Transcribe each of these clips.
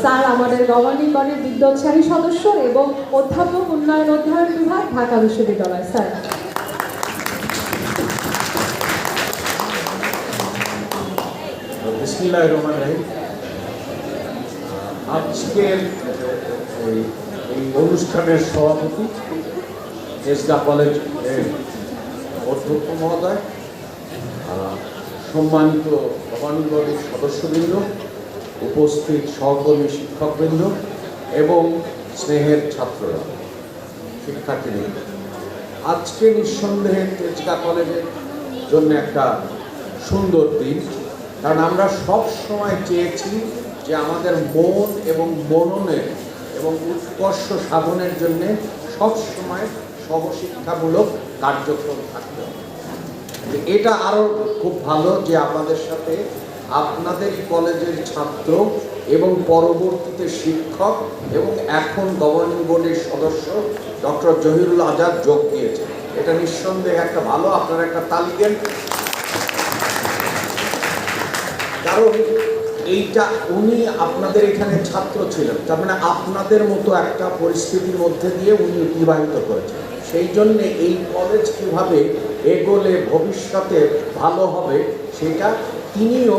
Sir আমাদের governing বডির বিদ্যোৎসাহী সদস্য এবং অধ্যাপক উন্নয়ন অধ্যয়ন বিভাগ, ঢাকা বিশ্ববিদ্যালয়, স্যার। আজকের এই অনুষ্ঠানের সভাপতি এসডা কলেজ অধ্যক্ষ মহোদয় সম্মানিত গভর্নমেন্টের সদস্যবৃন্দ উপস্থিত সহকর্মী শিক্ষকবৃন্দ এবং স্নেহের ছাত্ররা, শিক্ষার্থীবৃন্দ। আজকে নিঃসন্দেহে তেজগা কলেজের জন্য একটা সুন্দর দিন, কারণ আমরা সব সময় চেয়েছি যে আমাদের মন এবং মননের এবং উৎকর্ষ সাধনের জন্য সব সময় সহশিক্ষামূলক কার্যক্রম থাকতে হবে। এটা আরও খুব ভালো যে আমাদের সাথে আপনাদের কলেজের ছাত্র এবং পরবর্তীতে শিক্ষক এবং এখন গভর্নিং বোর্ডের সদস্য ডক্টর জহিরুল আজাদ যোগ দিয়েছে এটা নিঃসন্দেহে একটা ভালো, আপনারা একটা তালি দেন। কারণ এইটা উনি আপনাদের এখানে ছাত্র ছিলেন, তার মানে আপনাদের মতো একটা পরিস্থিতির মধ্যে দিয়ে উনি অতিবাহিত করেছেন। সেই জন্যে এই কলেজ কীভাবে এগোলে ভবিষ্যতে ভালো হবে, সেটা তিনিও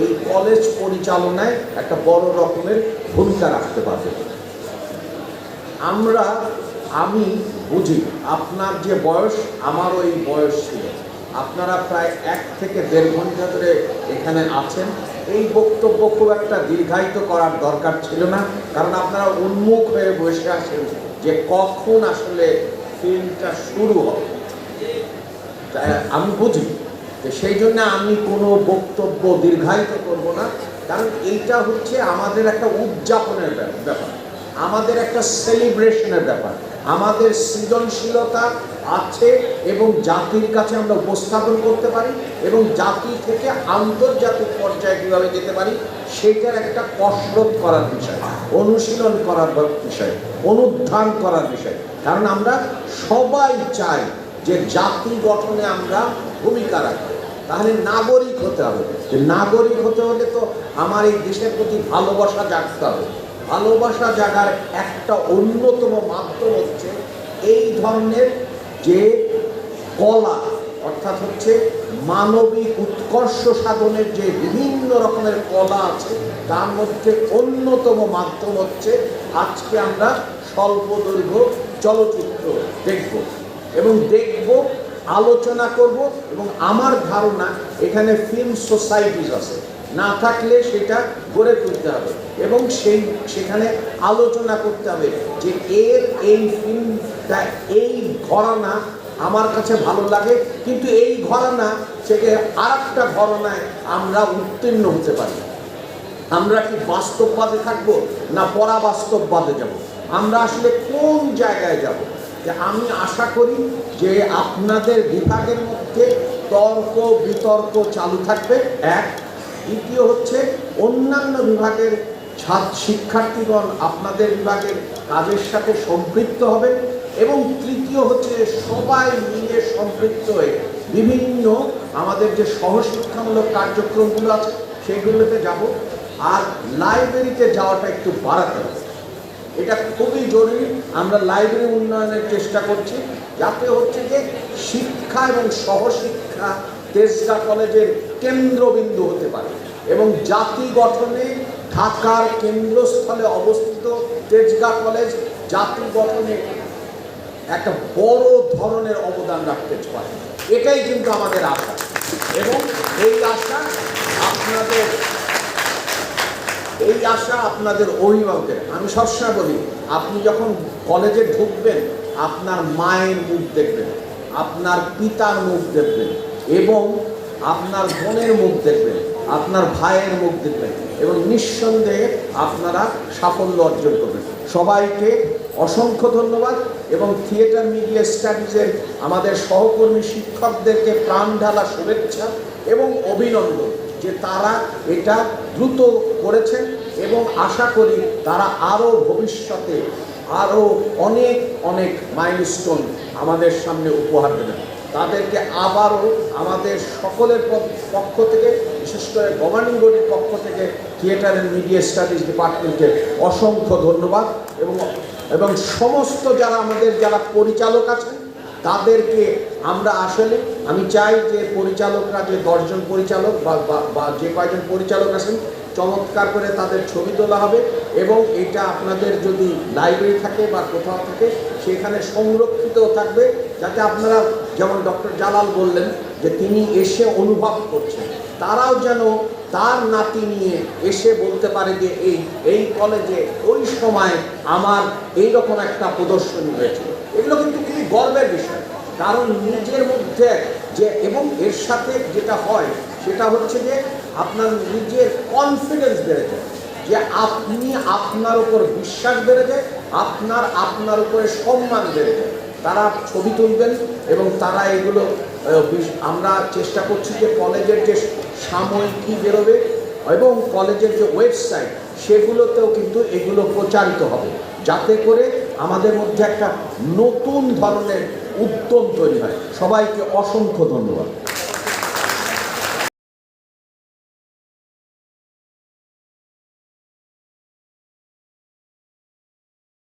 এই কলেজ পরিচালনায় একটা বড় রকমের ভূমিকা রাখতে পারবেন। আমরা, আমি বুঝি, আপনার যে বয়স, আমারও এই বয়স ছিল। আপনারা প্রায় এক থেকে দেড় ঘণ্টা ধরে এখানে আছেন। এই বক্তব্য খুব একটা দীর্ঘায়িত করার দরকার ছিল না, কারণ আপনারা উন্মুখ হয়ে বসে আছেন যে কখন আসলে ফিল্মটা শুরু হবে। আমি বুঝি সেই জন্য আমি কোনো বক্তব্য দীর্ঘায়িত করব না, কারণ এইটা হচ্ছে আমাদের একটা উদযাপনের ব্যাপার। আমাদের একটা সেলিব্রেশনের ব্যাপার। আমাদের সৃজনশীলতা আছে এবং জাতির কাছে আমরা উপস্থাপন করতে পারি এবং জাতি থেকে আন্তর্জাতিক পর্যায়ে কীভাবে যেতে পারি সেটার একটা কসরত করার বিষয়, অনুশীলন করার বিষয় অনুধ্যান করার বিষয়। কারণ আমরা সবাই চাই যে জাতি গঠনে আমরা ভূমিকা রাখব তাহলে নাগরিক হতে হবে। যে নাগরিক হতে হলে তো আমার এই দেশের প্রতি ভালোবাসা জাগতে হবে। ভালোবাসা জাগার একটা অন্যতম মাধ্যম হচ্ছে এই ধরনের যে কলা, অর্থাৎ হচ্ছে মানবিক উৎকর্ষ সাধনের যে বিভিন্ন রকমের কলা আছে, তার মধ্যে অন্যতম মাধ্যম হচ্ছে আজকে আমরা স্বল্প দৈর্ঘ্য চলচ্চিত্র দেখব। এবং দেখব, আলোচনা করব এবং আমার ধারণা এখানে ফিল্ম সোসাইটিস আছে। না থাকলে সেটা গড়ে তুলতে হবে এবং সেই, সেখানে আলোচনা করতে হবে যে এর এই ফিল্মটা এই ঘরানা আমার কাছে ভালো লাগে, কিন্তু এই ঘরানা থেকে আর একটা ঘরানায় আমরা উত্তীর্ণ হতে পারি। আমরা কি বাস্তববাদে থাকব না পরাবাস্তববাদে যাব? আমরা আসলে কোন জায়গায় যাব? যে আমি আশা করি যে আপনাদের বিভাগের মধ্যে তর্ক বিতর্ক চালু থাকবে। এক, দ্বিতীয় হচ্ছে অন্যান্য বিভাগের ছাত্র শিক্ষার্থীগণ আপনাদের বিভাগের কাজের সাথে সম্পৃক্ত হবে এবং তৃতীয় হচ্ছে সবাই মিলে সম্পৃক্ত হয়ে বিভিন্ন আমাদের যে সহশিক্ষামূলক কার্যক্রমগুলো আছে, সেগুলোতে যাব। আর লাইব্রেরিতে যাওয়াটা একটু বাড়াতে হবে। এটা খুবই জরুরি। আমরা লাইব্রেরি উন্নয়নের চেষ্টা করছি, যাতে হচ্ছে যে শিক্ষা এবং সহশিক্ষা তেজগা কলেজের কেন্দ্রবিন্দু হতে পারে এবং জাতি গঠনে ঢাকার কেন্দ্রস্থলে অবস্থিত তেজগা কলেজ জাতি গঠনে একটা বড় ধরনের অবদান রাখতে পারে। এটাই কিন্তু আমাদের আশা। এবং এই আশা আপনাদের এই আশা আপনাদের অভিভাবকের। আমি সবসময় বলি, আপনি যখন কলেজে ঢুকবেন, আপনার মায়ের মুখ দেখবেন, আপনার পিতার মুখ দেখবেন, এবং আপনার বোনের মুখ দেখবেন, আপনার ভাইয়ের মুখ দেখবেন, এবং নিঃসন্দেহে আপনারা সাফল্য অর্জন করবেন। সবাইকে অসংখ্য ধন্যবাদ, এবং থিয়েটার মিডিয়া স্টাডিজের আমাদের সহকর্মী শিক্ষকদেরকে প্রাণ ঢালা শুভেচ্ছা এবং অভিনন্দন। যে তারা এটা দ্রুত করেছে এবং আশা করি তারা আরও ভবিষ্যতে আরও অনেক অনেক মাইলস্টোন আমাদের সামনে উপহার দেবেন তাদেরকে আবারও আমাদের সকলের পক্ষ থেকে, বিশেষ করে গভর্নিং বডির পক্ষ থেকে থিয়েটার অ্যান্ড মিডিয়া স্টাডিজ ডিপার্টমেন্টের অসংখ্য ধন্যবাদ এবং এবং সমস্ত যারা আমাদের, যারা পরিচালক আছেন তাদেরকে আমরা আসলে, আমি চাই যে পরিচালকরা যে দশজন পরিচালক বা যে কয়জন পরিচালক আছেন, চমৎকার করে তাদের ছবি তোলা হবে এবং এটা আপনাদের যদি লাইব্রেরি থাকে বা কোথাও থাকে, সেখানে সংরক্ষিত থাকবে, যাতে আপনারা যেমন ডক্টর জালাল বললেন যে তিনি এসে অনুভব করছেন। তারাও যেন তার নাতি নিয়ে এসে বলতে পারে যে এই এই কলেজে ওই সময় আমার এই রকম একটা প্রদর্শনী হয়েছিল। এগুলো কিন্তু খুবই গর্বের বিষয়। কারণ নিজের মধ্যে যে এবং এর সাথে যেটা হয়, সেটা হচ্ছে যে আপনার নিজের কনফিডেন্স বেড়ে যায়। যে আপনি আপনার উপর বিশ্বাস বেড়ে যায়, আপনার আপনার উপরে সম্মান বেড়ে যায়। তারা ছবি তুলবেন এবং তারা এগুলো আমরা চেষ্টা করছি যে কলেজের যে সাময়িকী বেরোবে এবং কলেজের যে ওয়েবসাইট সেগুলোতেও কিন্তু এগুলো প্রচারিত হবে। যাতে করে আমাদের মধ্যে একটা নতুন ধরনের উদ্যম তৈরি হয়। সবাইকে অসংখ্য ধন্যবাদ।